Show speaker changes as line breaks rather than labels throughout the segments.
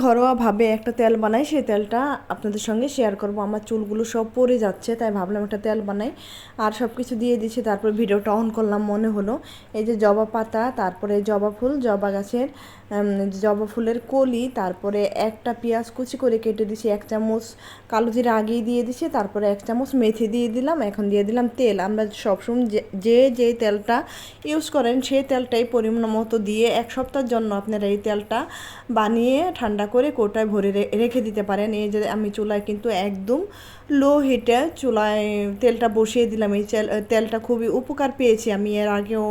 ঘরোয়াভাবে একটা তেল বানাই, সেই তেলটা আপনাদের সঙ্গে শেয়ার করব। আমার চুলগুলো সব পড়ে যাচ্ছে, তাই ভাবলাম একটা তেল বানাই। আর সব কিছু দিয়ে দিচ্ছি তারপর ভিডিওটা অন করলাম, মনে হলো। এই যে জবা পাতা, তারপরে জবা ফুল, জবা গাছের জবা ফুলের কলি, তারপরে একটা পেঁয়াজ কুচি করে কেটে দিছি এক চামচ কালো জিরা আগেই দিয়ে দিছি তারপরে এক চামচ মেথি দিয়ে দিলাম, এখন দিয়ে দিলাম তেল। আমরা সবসময় যে যে তেলটা ইউজ করেন, সেই তেলটাই পরিমাণ মতো দিয়ে এক সপ্তাহের জন্য আপনারা এই তেলটা বানিয়ে ঠান্ডা করে কোটায় ভরে রেখে দিতে পারেন। এই যে আমি চুলায় কিন্তু একদম লো হিটে চুলায় তেলটা বসিয়ে দিলাম। এই তেলটা খুবই উপকার পেয়েছি আমি। এর আগেও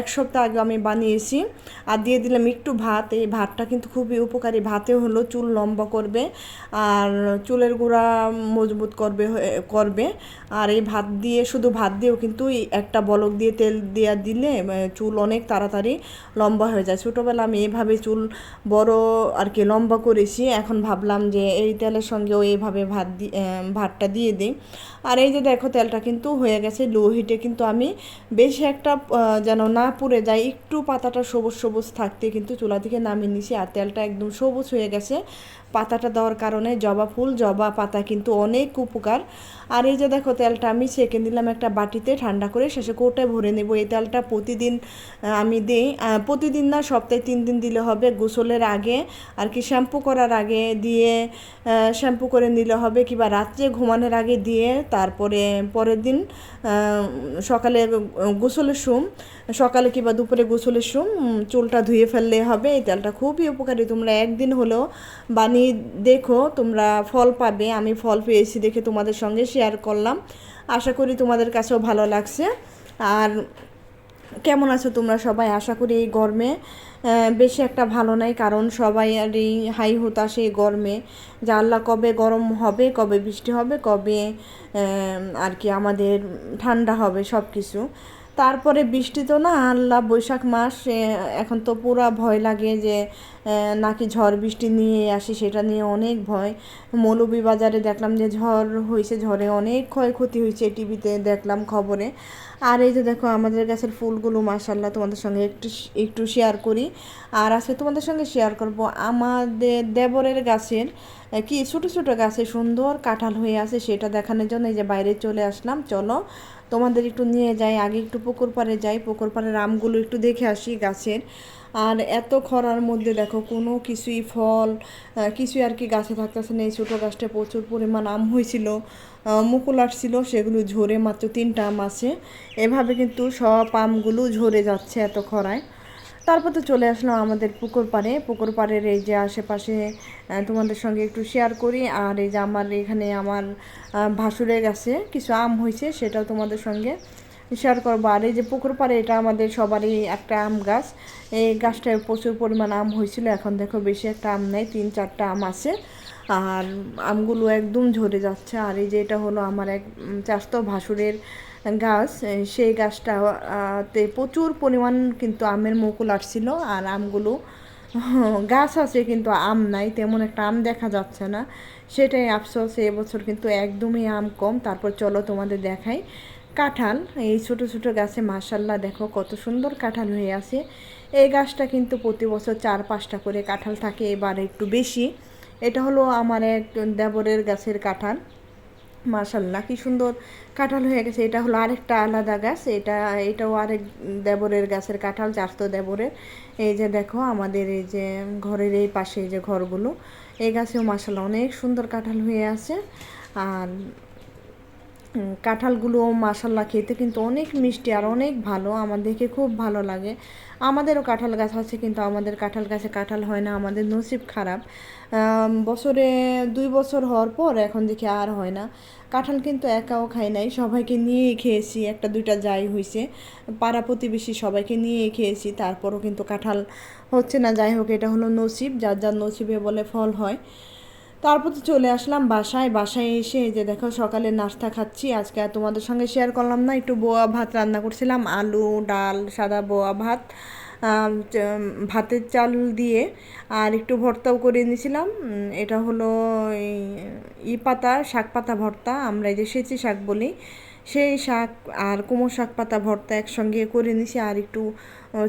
এক সপ্তাহ আগে আমি বানিয়েছি। আর দিয়ে দিলাম একটু ভাত। এই ভাতটা কিন্তু খুবই উপকারী। ভাতে হলো চুল লম্বা করবে আর চুলের গোড়া মজবুত করবে করবে। আর এই ভাত দিয়ে শুধু ভাত দিয়েও কিন্তু একটা বলক দিয়ে তেল দেওয়া দিলে চুল অনেক তাড়াতাড়ি লম্বা হয়ে যায়। ছোটোবেলা আমি এভাবে চুল বড় আর কি লম্বা করেছি। এখন ভাবলাম যে এই তেলের সঙ্গেও এইভাবে ভাত ভাতটা দিয়ে দিই। আর এই যে দেখো তেলটা কিন্তু হয়ে গেছে, লো হিটে কিন্তু আমি বেশি একটা যেন না পুড়ে যায়, একটু পাতাটা সবুজ সবুজ থাকতে কিন্তু চুলা থেকে নামিয়ে নিছি। আর তেলটা একদম সবুজ হয়ে গেছে। পাতাটা দেওয়ার কারণে জবা ফুল, জবা পাতা কিন্তু অনেক উপকার। আর এই যে দেখো তেলটা আমি সেকে নিলাম একটা বাটিতে ঠান্ডা করে, শেষে কোটায় ভরে নেব। এই তেলটা প্রতিদিন আমি দিই। প্রতিদিন না, সপ্তাহে তিন দিন দিলে হবে। গোসলের আগে আর কি শ্যাম্পু করার আগে দিয়ে শ্যাম্পু করে নিলে হবে কিংবা রাত্রে ঘুমানোর আগে দিয়ে তারপরে পরের দিন সকালে গোসলের সুম, সকালে কিংবা দুপুরে গোসলের সুম চুলটা ধুয়ে ফেললে হবে। এই তেলটা খুবই উপকারী। তোমরা একদিন হলেও বানিয়ে দেখো, তোমরা ফল পাবে, আমি ফল পেয়েছি দেখে তোমাদের সঙ্গে শেয়ার করলাম। আশা করি তোমাদের কাছেও ভালো লাগছে। আর কেমন আছো তোমরা সবাই? আশা করি এই গরমে বেশি একটা ভালো নাই, কারণ সবাই আর এই হাই হতাশ এই গরমে। যে আল্লাহ কবে গরম হবে, কবে বৃষ্টি হবে, কবে আর কি আমাদের ঠান্ডা হবে সব কিছু তারপরে বৃষ্টি তো না, আল্লাহ বৈশাখ মাস এখন তো পুরা ভয় লাগে যে নাকি ঝড় বৃষ্টি নিয়ে আসি সেটা নিয়ে অনেক ভয়। মৌলভীবাজারে দেখলাম যে ঝড় হয়েছে ঝড়ে অনেক ক্ষয়ক্ষতি হয়েছে টিভিতে দেখলাম খবরে। আর এই যে দেখো, আমাদের গাছের ফুলগুলো মাসাল্লাহ তোমাদের সঙ্গে একটু একটু শেয়ার করি। আর আজকে তোমাদের সঙ্গে শেয়ার করব, আমাদের দেবরের গাছের কি ছোটো ছোটো গাছে সুন্দর কাঁঠাল হয়ে আছে সেটা দেখানোর জন্য এই যে বাইরে চলে আসলাম, চলো। তোমাদের একটু নিয়ে যাই, আগে একটু পুকুর পাড়ে যাই, পুকুর পাড়ের আমগুলো একটু দেখে আসি গাছের। আর এত খরার মধ্যে দেখো, কোনো কিছুই ফল কিছুই আর কি গাছে থাকতেছে না। এই ছোটো গাছটা প্রচুর পরিমাণ আম হয়েছিল মুকুল আসছিল, সেগুলো ঝরে মাত্র তিনটা আম আছে। এভাবে কিন্তু সব আমগুলো ঝরে যাচ্ছে এত খরায়। তারপর তো চলে আসলাম আমাদের পুকুর পাড়ে। পুকুর পাড়ের এই যে আশেপাশে তোমাদের সঙ্গে একটু শেয়ার করি। আর এই যে আমার এখানে আমার ভাসুরে গেছে, কিছু আম হয়েছে, সেটাও তোমাদের সঙ্গে শেয়ার করব। আর এই যে পুকুর পাড়ে, এটা আমাদের সবারই একটা আম গাছ। এই গাছটায় প্রচুর পরিমাণ আম হয়েছিল, এখন দেখো বেশি একটা আম নেই, তিন চারটা আম আছে। আর আমগুলো একদম ঝরে যাচ্ছে। আর এই যে এটা হলো আমার এক চাষতো ভাসুরের গাছ সেই গাছটাতে প্রচুর পরিমাণ কিন্তু আমের মুকুল আসছিল আর আমগুলো, গাছ আছে কিন্তু আম নাই, তেমন একটা আম দেখা যাচ্ছে না। সেটাই আফসোস এবছর কিন্তু একদমই আম কম। তারপর চলো তোমাদের দেখাই। কাঁঠাল, এই ছোট ছোট গাছে মাসাল্লাহ দেখো কত সুন্দর কাঁঠাল হয়ে আছে। এই গাছটা কিন্তু প্রতি বছর চার পাঁচটা করে কাঁঠাল থাকে, এবার একটু বেশি। এটা হলো আমার এক দেবরের গাছের কাঁঠাল। মার্শাল্লাহ কি সুন্দর কাঁঠাল হয়ে গেছে। এটা হলো আরেকটা আলাদা গাছ, এটা, এটাও আরেক দেবরের গাছের কাঁঠাল চারতো দেবরের। এই যে দেখো, আমাদের এই যে ঘরের এই পাশে এই যে ঘরগুলো, এই গাছেও মাশাল্লাহ অনেক সুন্দর কাঁঠাল হয়ে আছে। আর কাঁঠালগুলো মাসাল্লা খেতে কিন্তু অনেক মিষ্টি আর অনেক ভালো। আমাদেরকে খুব ভালো লাগে। আমাদেরও কাঁঠাল গাছ আছে কিন্তু আমাদের কাঁঠাল গাছে কাঁঠাল হয় না, আমাদের নসিব খারাপ। বছরে দুই বছর হওয়ার পর এখন দেখি আর হয় না। কাঁঠাল কিন্তু একাও খাই নাই, সবাইকে নিয়েই খেয়েছি, একটা দুইটা যাই হয়েছে পাড়া প্রতিবেশী সবাইকে নিয়েই খেয়েছি, তারপরও কিন্তু কাঁঠাল হচ্ছে না। যাই হোক, এটা হলো নসিব, যার যার নসিবে বলে ফল হয়। তারপর তো চলে আসলাম বাসায়। বাসায় এসে যে দেখো সকালে নাস্তা খাচ্ছি। আজকে আর তোমাদের সঙ্গে শেয়ার করলাম না। একটু বোয়া ভাত রান্না করছিলাম। আলু, ডাল, সাদা বোয়া ভাত ভাতের চাল দিয়ে আর একটু ভর্তাও করে নিয়েছিলাম এটা হলো ই পাতা, শাক পাতা ভর্তা। আমরা এই যে সেচি শাক বলি, সেই শাক আর কুমো শাক পাতা ভর্তা একসঙ্গে করে নিছি আর একটু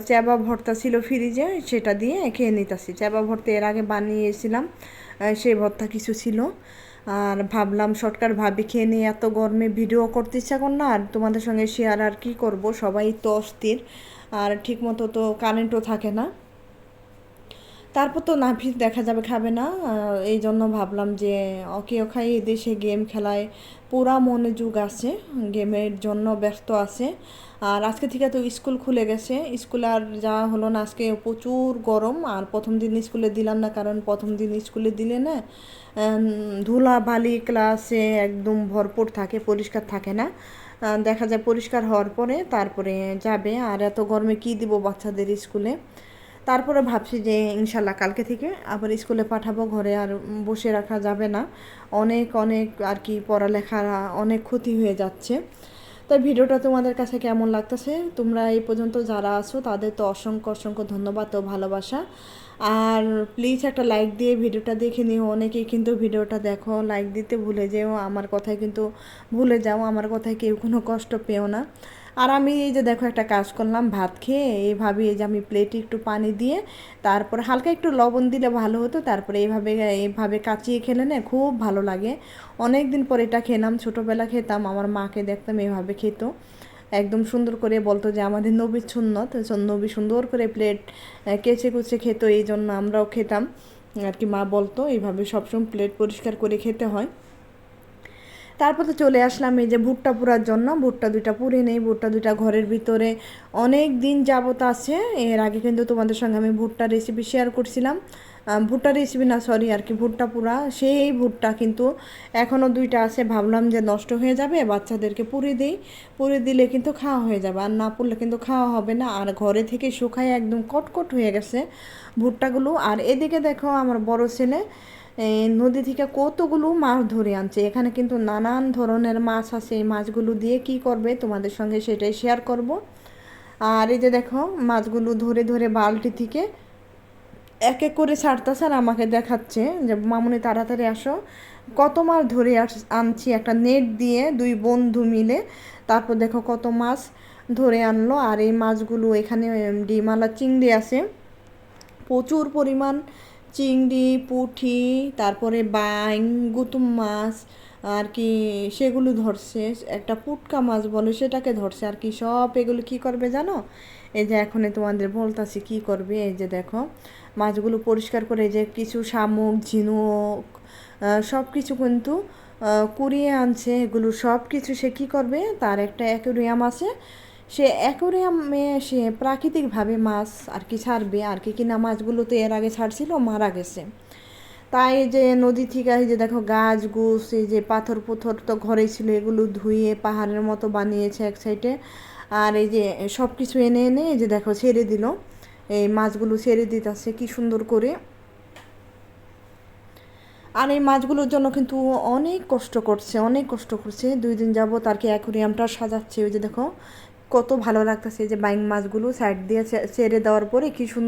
চ্যাবা ভর্তা ছিল ফ্রিজে সেটা দিয়ে খেয়ে নিতেছি। চ্যাবা ভর্তা এর আগে বানিয়েছিলাম। সেই ভর্তা কিছু ছিল। আর ভাবলাম শর্টকাট ভাবি খেয়ে নিয়ে এত গরমে ভিডিও করতে ইচ্ছা কর না, আর তোমাদের সঙ্গে শেয়ার আর কি করব? সবাই তো অস্থির, আর ঠিক মতো তো কারেন্টও থাকে না। তারপর তো নাফিস দেখা যাবে, খাবে না। এই জন্য ভাবলাম যে, ওকে ওখাই দেশে গেম খেলায় পুরা মনোযোগ আছে, গেমের জন্য ব্যস্ত আছে। আর আজকে থেকে তো স্কুল খুলে গেছে। স্কুলে আর যাওয়া হলো না, আজকে প্রচুর গরম। আর প্রথম দিন স্কুলে দিলাম না, কারণ প্রথম দিন স্কুলে দিলে না ধুলা বালি ক্লাসে একদম ভরপুর থাকে, পরিষ্কার থাকে না। দেখা যায় পরিষ্কার হওয়ার পরে তারপরে যাবে। আর এত গরমে কি দিব বাচ্চাদের স্কুলে? তারপরে ভাবছি যে ইনশাল্লাহ কালকে থেকে আবার স্কুলে পাঠাবো, ঘরে আর বসে রাখা যাবে না। অনেক অনেক আর কি পড়ালেখার অনেক ক্ষতি হয়ে যাচ্ছে। তাই ভিডিওটা তোমাদের কাছে কেমন লাগতেছে? তোমরা এই পর্যন্ত যারা আছো তাদের তো অসংখ্য অসংখ্য ধন্যবাদ ও ভালোবাসা। আর প্লিজ একটা লাইক দিয়ে ভিডিওটা দেখে নিও। অনেকেই কিন্তু ভিডিওটা দেখো লাইক দিতে ভুলে যেও। আমার কথায় কিন্তু ভুলে যাও। আমার কথায় কেউ কোনো কষ্ট পেও না। আর আমি এই যে দেখো একটা কাজ করলাম, ভাত খেয়ে এইভাবে এই যে আমি প্লেটে একটু পানি দিয়ে তারপর হালকা একটু লবণ দিলে ভালো হতো, তারপরে এইভাবে এইভাবে কাচিয়ে খেলে না খুব ভালো লাগে। অনেক দিন পর এটা খেলাম, ছোটোবেলা খেতাম, আমার মাকে দেখতাম এইভাবে খেত। একদম সুন্দর করে বলতো যে আমাদের নবীর সুন্নত নবী সুন্দর করে প্লেট কেচে কুচে খেত, এই জন্য আমরাও খেতাম। আর কি মা বলতো, এইভাবে সবসময় প্লেট পরিষ্কার করে খেতে হয়। তারপর তো চলে আসলাম এই যে ভুট্টা পুরার জন্য। ভুট্টা দুইটা পুড়ে নেই, ভুট্টা দুইটা ঘরের ভিতরে অনেক দিন যাবত আছে। এর আগে কিন্তু তোমাদের সঙ্গে আমি ভুট্টা রেসিপি শেয়ার করছিলাম। ভুট্টা রেসিপি না সরি আর কি, ভুট্টা পুরা, সেই ভুট্টা কিন্তু এখনও দুইটা আছে। ভাবলাম যে নষ্ট হয়ে যাবে, বাচ্চাদেরকে পুড়ে দিই। পুড়ে দিলে কিন্তু খাওয়া হয়ে যাবে, আর না পুড়লে কিন্তু খাওয়া হবে না। আর ঘরে থেকে শুকায় একদম কটকট হয়ে গেছে ভুট্টাগুলো। আর এদিকে দেখো আমার বড় ছেলে নদী থেকে কতগুলো মাছ ধরে আনছে। এখানে কিন্তু নানান ধরনের মাছ আছে। এই মাছগুলো দিয়ে কি করবে, তোমাদের সঙ্গে সেটাই শেয়ার করব। আর এই যে দেখো, মাছগুলো ধরে ধরে বালতি থেকে এক এক করে ছাড়তেছে আর আমাকে দেখাচ্ছে যে, মামুনি, তাড়াতাড়ি আসো। কত মাছ ধরে আনছি একটা নেট দিয়ে দুই বন্ধু মিলে। তারপর দেখো কত মাছ ধরে আনলো। আর এই মাছগুলো এখানে ডিমালা চিংড়ি আছে। প্রচুর পরিমাণ চিংড়ি পুঁটি তারপরে বাইং, গুতুম মাছ, আর কি সেগুলো ধরছে। একটা পুটকা মাছ বলে সেটাকে ধরছে। আর কি সব এগুলো কি করবে জানো? এই যে এখন তোমাদের বলতাছি কি করবে, এই যে দেখো, মাছগুলো পরিষ্কার করে যে কিছু শামুক, ঝিনুক সব কিছু কিন্তু কুড়িয়ে আনছে। এগুলো সব কিছু সে কী করবে, তার একটা অ্যাকোরিয়াম আছে। সে অ্যাকোরিয়ামে সে প্রাকৃতিকভাবে মাছ আর কি ছাড়বে, আর কি কিনা মাছগুলো তো এর আগে ছাড়ছিল, মারা গেছে। তাই যে নদী থেকে এই যে দেখো গাছ, গুছ, এই যে পাথর পুথর তো ঘরেই ছিল, এগুলো ধুয়ে পাহাড়ের মতো বানিয়েছে এক সাইডে। আর এই যে সব কিছু এনে এনে এই যে দেখো ছেড়ে দিল। এই মাছগুলো ছেড়ে দিতেছে কি সুন্দর করে। আর এই মাছগুলোর জন্য কিন্তু অনেক কষ্ট করছে, অনেক কষ্ট করছে। দুই দিন যাব তারকে কি অ্যাকোরিয়ামটা সাজাচ্ছে। ওই যে দেখো, কত ভালো লাগতেছে যে বাইং মাছগুলো সাইড দিয়ে ছেড়ে দেওয়ার পরে কি সুন্দর